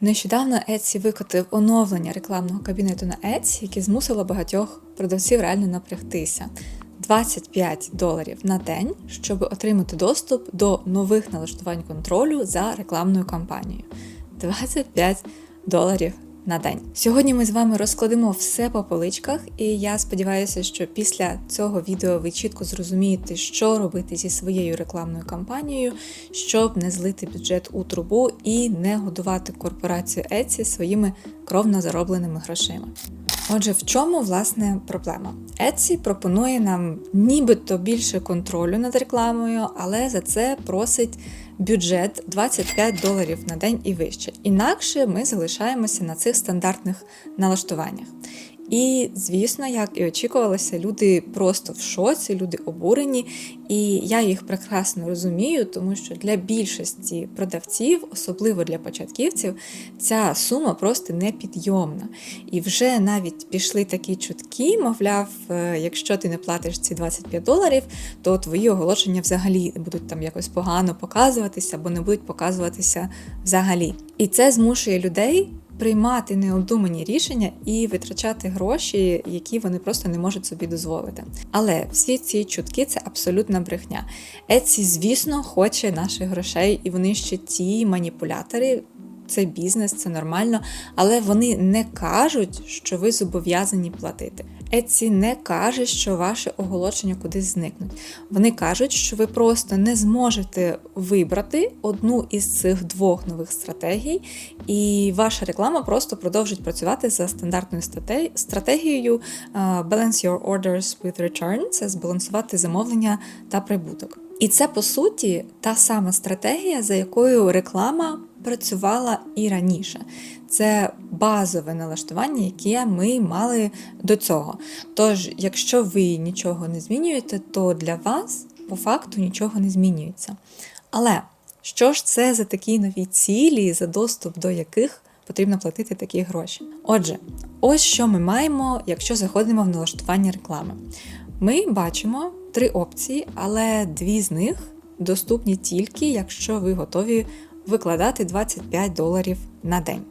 Нещодавно Etsy викотив оновлення рекламного кабінету на Etsy, яке змусило багатьох продавців реально напрягтися. 25 доларів на день, щоб отримати доступ до нових налаштувань контролю за рекламною кампанією. 25 доларів на день. Сьогодні ми з вами розкладемо все по поличках, і я сподіваюся, що після цього відео ви чітко зрозумієте, що робити зі своєю рекламною кампанією, щоб не злити бюджет у трубу і не годувати корпорацію Etsy своїми кровно заробленими грошима. Отже, в чому власне проблема? Etsy пропонує нам нібито більше контролю над рекламою, але за це просить бюджет 25 доларів на день і вище. Інакше ми залишаємося на цих стандартних налаштуваннях. І, звісно, як і очікувалося, люди просто в шоці, люди обурені, і я їх прекрасно розумію, тому що для більшості продавців, особливо для початківців, ця сума просто непідйомна. І вже навіть пішли такі чутки, мовляв, е, якщо ти не платиш ці 25 доларів, то твої оголошення взагалі будуть там якось погано показуватися або не будуть показуватися взагалі. І це змушує людей приймати необдумані рішення і витрачати гроші, які вони просто не можуть собі дозволити. Але всі ці чутки це абсолютна брехня. Еці, звісно, хоче наших грошей, і вони ще ті маніпулятори. Це бізнес, це нормально, але вони не кажуть, що ви зобов'язані платити. Etsy не каже, що ваше оголошення кудись зникнуть. Вони кажуть, що ви просто не зможете вибрати одну із цих двох нових стратегій, і ваша реклама просто продовжить працювати за стандартною стратегією Balance Your Orders with Return це збалансувати замовлення та прибуток. І це по суті та сама стратегія, за якою реклама працювала і раніше. Це базове налаштування, яке ми мали до цього. Тож, якщо ви нічого не змінюєте, то для вас по факту нічого не змінюється. Але що ж це за такі нові цілі, за доступ до яких потрібно платити такі гроші? Отже, ось що ми маємо, якщо заходимо в налаштування реклами. Ми бачимо три опції, але дві з них доступні тільки, якщо ви готові викладати 25 доларів на день.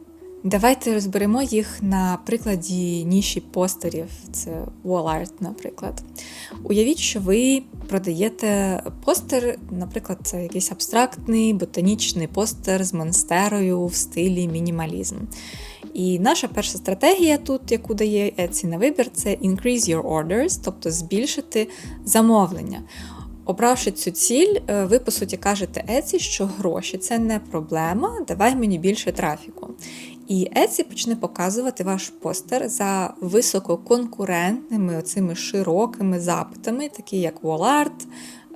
Давайте розберемо їх на прикладі ніші постерів, це wall art, наприклад. Уявіть, що ви продаєте постер, наприклад, це якийсь абстрактний ботанічний постер з монстерою в стилі мінімалізм. І наша перша стратегія тут, яку дає Etsy на вибір, це increase your orders, тобто збільшити замовлення. Обравши цю ціль, е, ви, по суті, кажете Еці, що гроші це не проблема, давай мені більше трафіку. І Etsy почне показувати ваш постер за висококонкурентними, оцими широкими запитами, такі як Wallart,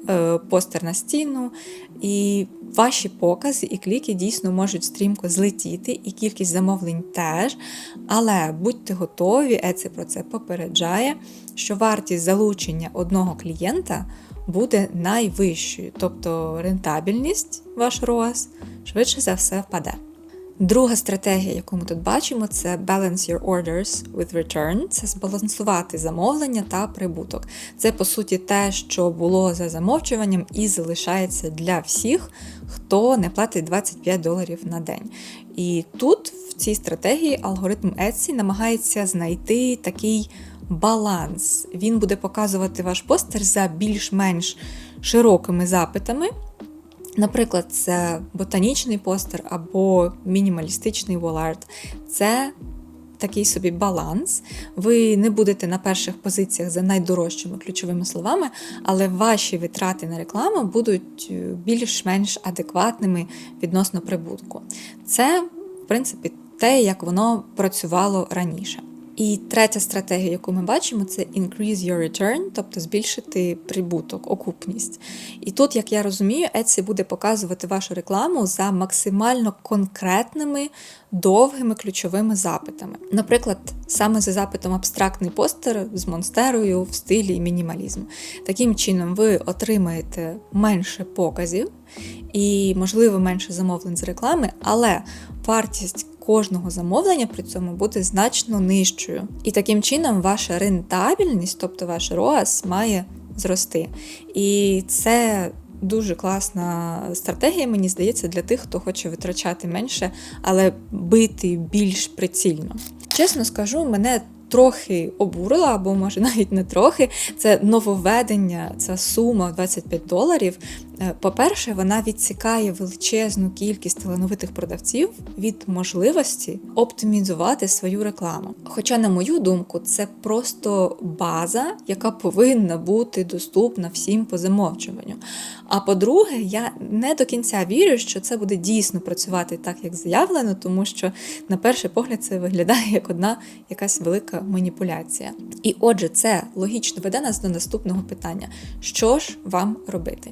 е, постер на стіну. І ваші покази і кліки дійсно можуть стрімко злетіти, і кількість замовлень теж. Але будьте готові, Etsy про це попереджає, що вартість залучення одного клієнта буде найвищою, тобто рентабельність, ваш ROAS, швидше за все впаде. Друга стратегія, яку ми тут бачимо, це balance your orders with return, це збалансувати замовлення та прибуток. Це, по суті, те, що було за замовчуванням і залишається для всіх, хто не платить 25 доларів на день. І тут, в цій стратегії, алгоритм Etsy намагається знайти такий баланс. Він буде показувати ваш постер за більш-менш широкими запитами. Наприклад, це ботанічний постер або мінімалістичний воларт. Це такий собі баланс. Ви не будете на перших позиціях за найдорожчими ключовими словами, але ваші витрати на рекламу будуть е, більш-менш адекватними відносно прибутку. Це, в принципі, те, як воно працювало раніше. І третя стратегія, яку ми бачимо, це increase your return, тобто збільшити прибуток, окупність. І тут, як я розумію, Etsy буде показувати вашу рекламу за максимально конкретними, довгими ключовими запитами. Наприклад, саме за запитом абстрактний постер з монстерою в стилі мінімалізм. Таким чином, ви отримаєте менше показів і, можливо, менше замовлень з реклами, але вартість кожного замовлення при цьому буде значно нижчою. І таким чином ваша рентабельність, тобто ваш ROAS, має зрости. І це дуже класна стратегія, мені здається, для тих, хто хоче витрачати менше, але бити більш прицільно. Чесно скажу, мене трохи обурила, або може навіть не трохи. Це нововведення, ця сума в 25 доларів. Е, По-перше, вона відсікає величезну кількість талановитих продавців від можливості оптимізувати свою рекламу. Хоча, на мою думку, це просто база, яка повинна бути доступна всім по замовчуванню. А по-друге, я не до кінця вірю, що це буде дійсно працювати так, як заявлено, тому що на перший погляд це виглядає як одна якась велика маніпуляція. І отже, це логічно веде нас до наступного питання: що ж вам робити?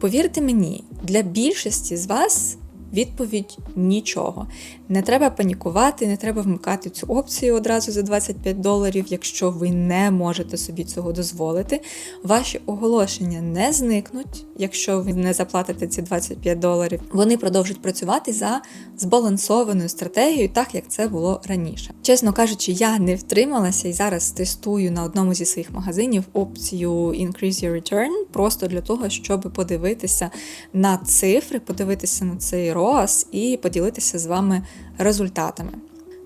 Повірте мені, для більшості з вас відповідь нічого. Не треба панікувати, не треба вмикати цю опцію одразу за 25 доларів, якщо ви не можете собі цього дозволити. Ваші оголошення не зникнуть, якщо ви не заплатите ці 25 доларів. Вони продовжать працювати за збалансованою стратегією, так як це було раніше. Чесно кажучи, я не втрималася і зараз тестую на одному зі своїх магазинів опцію Increase Your Return, просто для того, щоб подивитися на цифри, подивитися на цей ROAS і поділитися з вами результатами.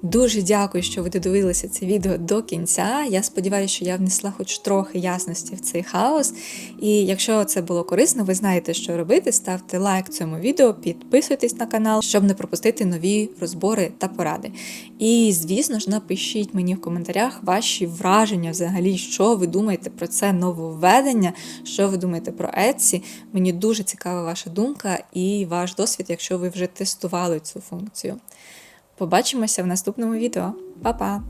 Дуже дякую, що ви додивилися це відео до кінця. Я сподіваюся, що я внесла хоч трохи ясності в цей хаос. І якщо це було корисно, ви знаєте, що робити. Ставте лайк цьому відео, підписуйтесь на канал, щоб не пропустити нові розбори та поради. І, звісно ж, напишіть мені в коментарях ваші враження взагалі, що ви думаєте про це нововведення, що ви думаєте про Etsy. Мені дуже цікава ваша думка і ваш досвід, якщо ви вже тестували цю функцію. Побачимося в наступному відео. Па-па!